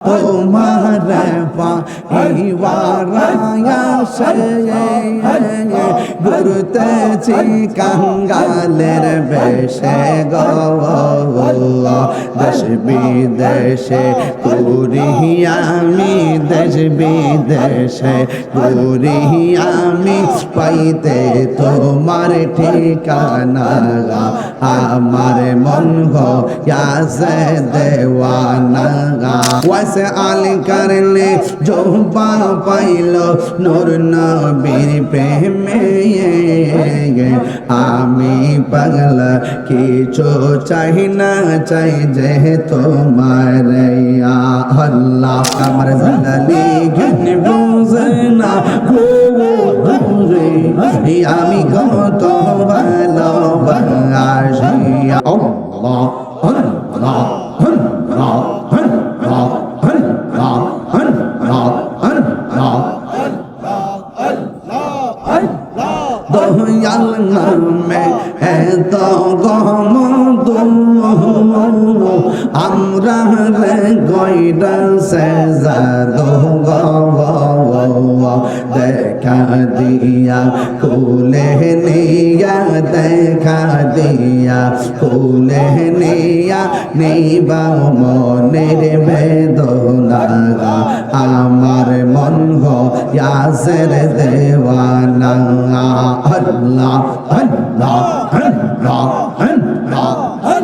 তোমার পাইওয়ারায়া সে ঘুরতেছি কাঙ্গালের বেশে গো দশ বিদেশে দেশ বিদেশে ঘুরি আমি পাইতে তোমার ঠিকানা আমার মন গো ইয়াসে দেওয়ানা ওয়াসে আলী করলে জোবা পাইল নূর নবীর প্রেমে আমি পাগল কিছু চাই না চাই যে তোমার আল্লাহ আমার জালালি আমি কত ভালোবাসি আল্লাহ আল্লাহ আল্লাহ আল্লাহ আল্লাহ আল্লাহ দয়াল নামে এত দিয়া কুলে নিয়া দেখা দিয়া কুলে নিয়া নিবা মনের বেদনা আমার মন গো ইয়াসের দেওয়ানা আল্লাহ আল্লাহ আল্লাহ আল্লাহ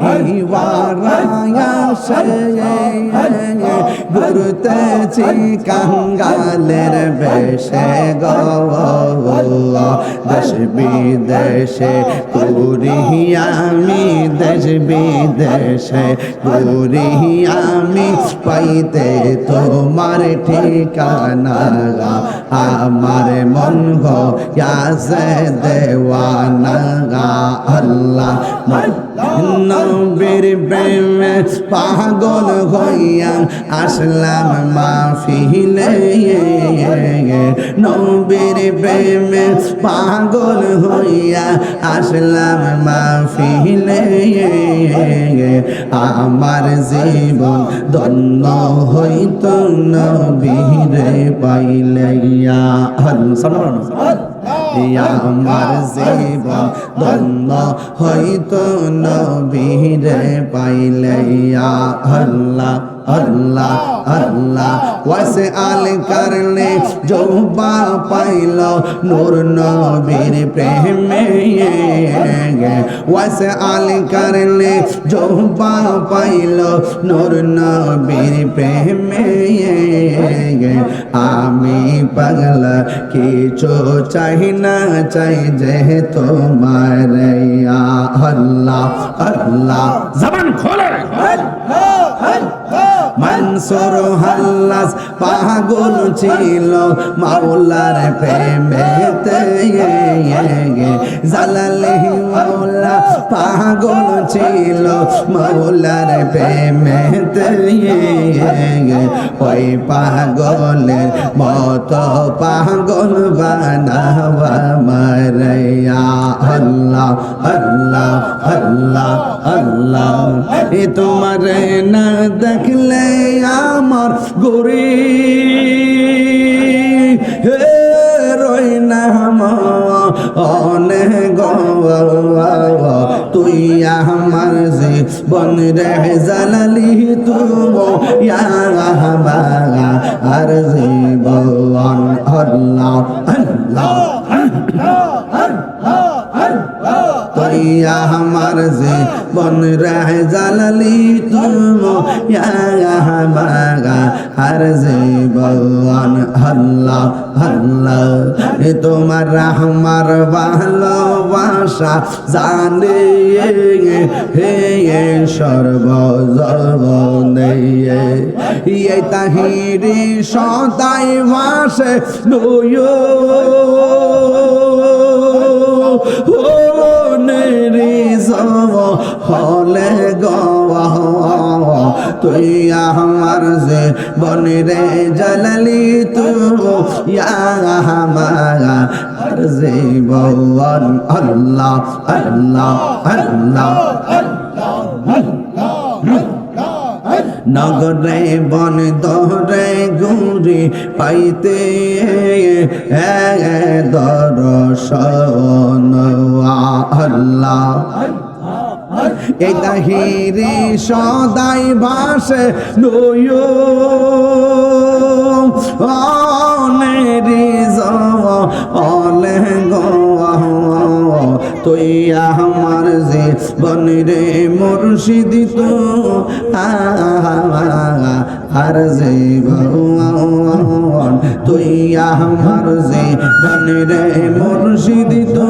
পাইওয়ারায়া সে ঘুরতেছি কাঙ্গালের বেশে গো দেশ বিদেশে ঘুরি আমি, দেশ বিদেশে ঘুরি আমি, পাইতে তোমার ঠিকানা আমার মন গো দেওয়ানা আল্লাহ নবীর প্রেমে পাগল হইয়া আসলাম মাহফিলে নবীর প্রেমে পাগল হইয়া আসলাম মাহফিলে আমার জীবন ধন্য হইত নবীরে পাইলাইয়া। আমার জীবন ধন্য হইত নবীরে পাইলাইয়া আল্লাহ আল্লাহ আল্লাহ ওয়াসে আল করলে জোবা পাইল নূর নবীর প্রেমে ওয়াসে আল করলে জোবা পাইল নূর নবীর প্রেমে আমি পাগলা কিছু চাই না চাই যে তোমার আল্লাহ আল্লাহ জবান খোলে মনসুর হাল্লাস পাগল ছিল, মাওলার প্রেমেতে জালালি মাওলা পাগল ছিল, মাওলার প্রেমেতে ওই পাগলের মত পাগল বানাবা মারাইয়া আল্লাহ আল্লাহ আল্লাহ আল্লাহ। এ তোমার না দেখলে আমার গরি হে রই না অনেক তুই আমার জীবন রে জালালি তুমো আর জীবন, আল্লাহ আল্লাহ আমার জীবন রে জালালি তুমো আর জীবন আল্লাহ আল্লাহ এ তোমার আমার ভালোবাসা জানে, হে সর্ব সর্ব এই তাহিরি সদাই মাসে নয়। তুই আমার যে বনরে জালালি তু আমার জীবন আল্লাহ আল্লাহ আল্লাহ, নগরে বন দরে গুরি পাইতে দর্শন, আল্লাহ এই তাহিরি সদাই ভাসে নয়। অনেরি অলে তুই আমার যে বনরে মুর্শিদ তো, আর যে ভগবান তুই আমার যে বনরে মুর্শিদ তো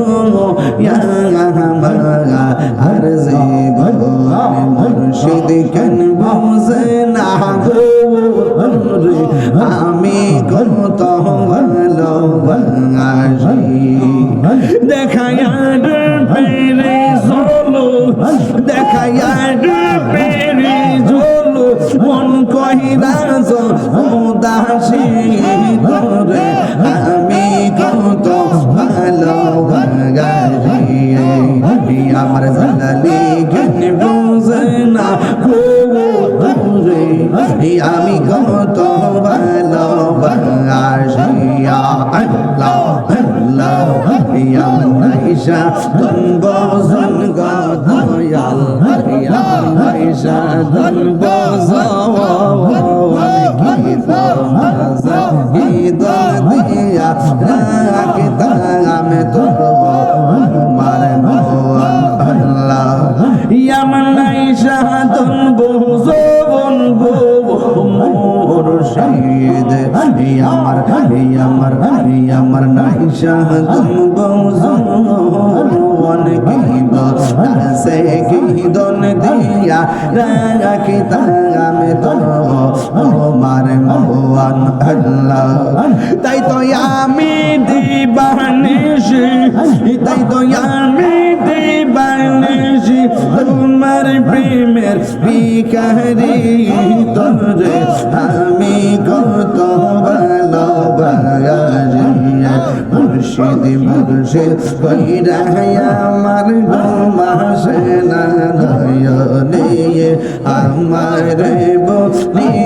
আমার জালালি জ্ঞান বুঝে না আমি কত ভালোবাসিয়া আল্লাহ আল্লাহ ইয়া নাইশা নাইশা তন আমার আমার আমার নাইশা তুম বৌজন কি বসে কি দন দিয়া রাখি তামে তো আমার মোহন আল্লাহ। তাই তো আমি দিবানিশি, তাই তো আমি দিবানিশি। তোমার প্রেমের বিকারি তোরে আমি কত ভালোবাসি মুর্শিদ মুর্শিদ কইরা আমার ঘুমাসে না আমার বনি